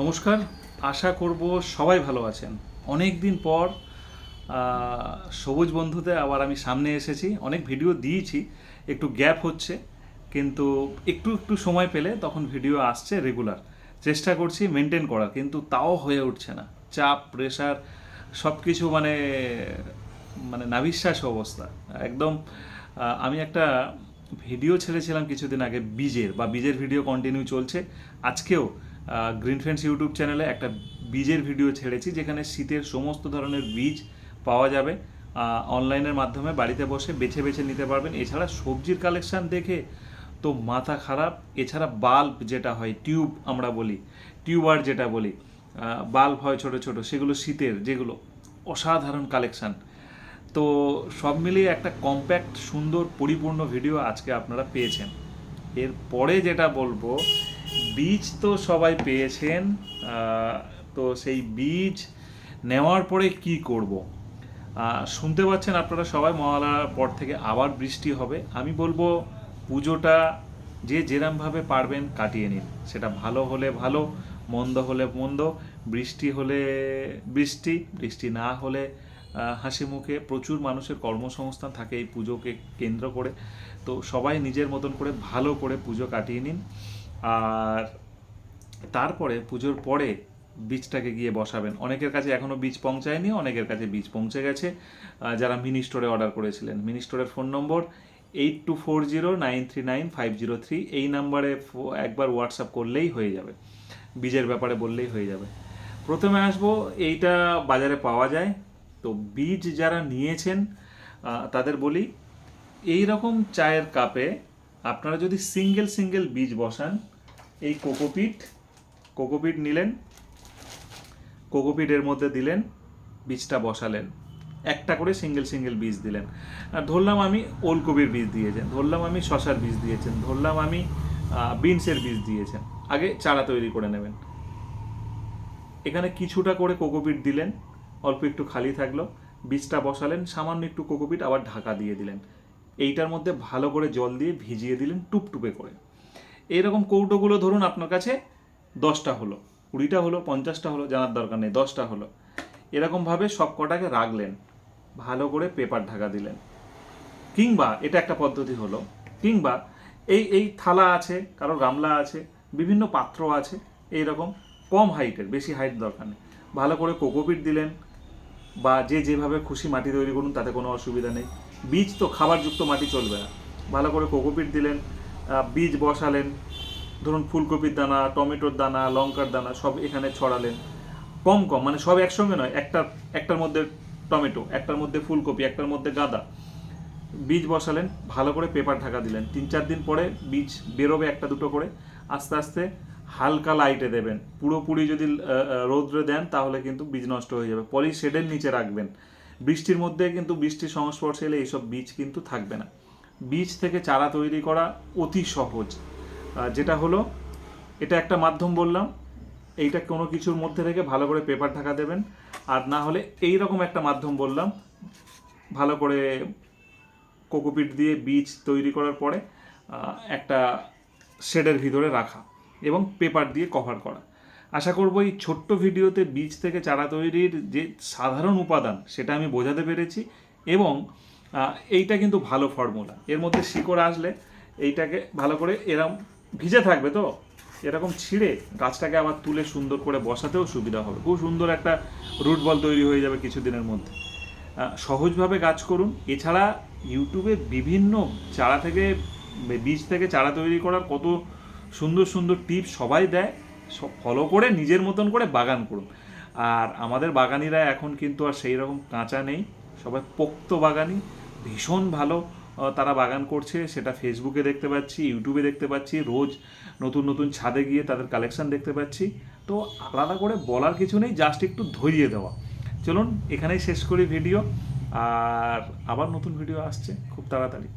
নমস্কার, আশা করব সবাই ভালো আছেন। অনেক দিন পর সবুজ বন্ধুতে আবার আমি সামনে এসেছি। অনেক ভিডিও দিয়েছি, একটু গ্যাপ হচ্ছে, কিন্তু একটু একটু সময় পেলে তখন ভিডিও আসছে রেগুলার চেষ্টা করছি মেনটেন করার, কিন্তু তাও হয়ে উঠছে না। চাপ প্রেশার সব কিছু মানে মানে নাবিশ্বাস অবস্থা। একদম আমি একটা ভিডিও ছেড়েছিলাম কিছুদিন আগে, বীজের, বা বীজের ভিডিও কন্টিনিউ চলছে। আজকেও গ্রিন ফ্রেন্ডস ইউটিউব চ্যানেলে একটা বীজের ভিডিও ছেড়েছি, যেখানে শীতের সমস্ত ধরনের বীজ পাওয়া যাবে। অনলাইনের মাধ্যমে বাড়িতে বসে বেছে বেছে নিতে পারবেন। এছাড়া সবজির কালেকশান দেখে তো মাথা খারাপ। এছাড়া বাল্ব যেটা হয় টিউব আমরা বলি টিউবার যেটা বলি বাল্ব হয় ছোট ছোট, সেগুলো শীতের, যেগুলো অসাধারণ কালেকশান তো সব মিলিয়ে একটা কম্প্যাক্ট সুন্দর, পরিপূর্ণ ভিডিও আজকে আপনারা পেয়েছেন। এরপরে যেটা বলব বীজ তো সবাই পেয়েছেন তো সেই বীজ নেওয়ার পরে কি করব? শুনতে পাচ্ছেন আপনারা সবাই, মহালয়ার পর থেকে আবার বৃষ্টি হবে। আমি বলব, পুজোটা যে যেরমভাবে পারবেন কাটিয়ে নিন। সেটা ভালো হলে ভালো, মন্দ হলে মন্দ, বৃষ্টি হলে বৃষ্টি বৃষ্টি না হলে হাসি মুখে। প্রচুর মানুষের কর্মসংস্থান থাকে এই পুজোকে কেন্দ্র করে। তো সবাই নিজের মতন করে ভালো করে পুজো কাটিয়ে নিন। আর তারপরে পুজোর পরে বীজটাকে গিয়ে বসাবেন। অনেকের কাছে এখনও বীজ পৌঁছায়নি, অনেকের কাছে বীজ পৌঁছে গেছে। যারা মিনি স্টোরে অর্ডার করেছিলেন। মিনি স্টোরের phone number eight two four zero nine three nine five zero three এই নাম্বারে একবার হোয়াটসঅ্যাপ করলেই হয়ে যাবে। বীজের ব্যাপারে বললেই হয়ে যাবে। প্রথমে আসব, এইটা বাজারে পাওয়া যায়। তো বীজ যারা নিয়েছেন তাদের বলি এই রকম চায়ের কাপে আপনারা যদি সিঙ্গেল সিঙ্গেল বীজ বসান এই কোকোপিট কোকোপিট নিলেন, কোকোপিটের মধ্যে দিলেন, বীজটা বসালেন। একটা করে সিঙ্গেল সিঙ্গেল বীজ দিলেন। আর ধরলাম আমি ওলকবির বীজ দিয়েছেন, ধরলাম আমি শশার বীজ দিয়েছেন, ধরলাম আমি বিনসের বীজ দিয়েছেন। আগে চারা তৈরি করে নেবেন। এখানে কিছুটা করে কোকোপিট দিলেন, অল্প একটু খালি থাকল, বীজটা বসালেন, সামান্য একটু কোকোপিট আবার ঢাকা দিয়ে দিলেন। এইটার মধ্যে ভালো করে জল দিয়ে ভিজিয়ে দিলেন, টুপটুপে করে। এইরকম কৌটোগুলো ধরুন আপনার কাছে দশটা হলো, কুড়িটা হলো, পঞ্চাশটা হলো, জানার দরকার নেই, দশটা হলো। এরকমভাবে সব কটাকে রাখলেন, ভালো করে পেপার ঢাকা দিলেন। কিংবা এটা একটা পদ্ধতি হলো, কিংবা এই এই থালা আছে, কারও গামলা আছে, বিভিন্ন পাত্র আছে এই রকম কম হাইটের, বেশি হাইট দরকার নেই। ভালো করে কোকোপিট দিলেন, বা যে যেভাবে খুশি মাটি তৈরি করুন তাতে কোনো অসুবিধা নেই। বীজ তো খাবারযুক্ত মাটি চলবে না। ভালো করে কোকোপিট দিলেন বীজ বসালেন, ধরুন ফুলকপির দানা, টমেটোর দানা, লঙ্কার দানা, সব এখানে ছড়ালেন। কম কম মানে সব একসঙ্গে নয়, একটা, একটার মধ্যে টমেটো, একটার মধ্যে ফুলকপি, একটার মধ্যে গাঁদা। বীজ বসালেন, ভালো করে পেপার ঢাকা দিলেন। তিন চার দিন পরে বীজ বেরোবে একটা দুটো করে। আস্তে আস্তে হালকা লাইটে দেবেন। পুরোপুরি যদি রৌদ্রে দেন, তাহলে কিন্তু বীজ নষ্ট হয়ে যাবে। পলি শেডের নিচে রাখবেন। বৃষ্টির মধ্যে কিন্তু বৃষ্টির সংস্পর্শে এলে এইসব বীজ কিন্তু থাকবে না। বীজ থেকে চারা তৈরি করা অতি সহজ। যেটা হলো, এটা একটা মাধ্যম বললাম, এইটা কোনো কিছুর মধ্যে থেকে ভালো করে পেপার ঢাকা দেবেন, আর না হলে এই রকম একটা মাধ্যম বললাম, ভালো করে কোকোপিট দিয়ে বীজ তৈরি করার পরে একটা শেডের ভিতরে রাখা এবং পেপার দিয়ে কভার করা। আশা করব এই ছোট্ট ভিডিওতে বীজ থেকে চারা তৈরির যে সাধারণ উপাদান, সেটা আমি বোঝাতে পেরেছি এবং এইটা কিন্তু ভালো ফর্মুলা এর মধ্যে শিকড় আসলে এইটাকে ভালো করে এরম ভিজে থাকবে তো? এরকম ছিঁড়ে গাছটাকে আবার তুলে সুন্দর করে বসাতেও সুবিধা হবে। খুব সুন্দর একটা রুট বল তৈরি হয়ে যাবে কিছুদিনের মধ্যে। সহজভাবে গাছ করুন। এছাড়া ইউটিউবে বিভিন্ন চারা থেকে, বীজ থেকে চারা তৈরি করার কত সুন্দর সুন্দর টিপস সবাই দেয়। ফলো করে নিজের মতন করে বাগান করুন। আর আমাদের বাগানিরা এখন কিন্তু আর সেই রকম কাঁচা নেই। সবাই পোক্ত বাগানি। ভীষণ ভালো তারা বাগান করছে। সেটা ফেসবুকে দেখতে পাচ্ছি ইউটিউবে দেখতে পাচ্ছি, রোজ নতুন নতুন ছাদে গিয়ে তাদের কালেকশান দেখতে পাচ্ছি। তো আলাদা করে বলার কিছু নেই জাস্ট একটু ধরিয়ে দেওয়া। চলুন, এখানেই শেষ করি ভিডিও আর আবার নতুন ভিডিও আসছে, খুব তাড়াতাড়ি।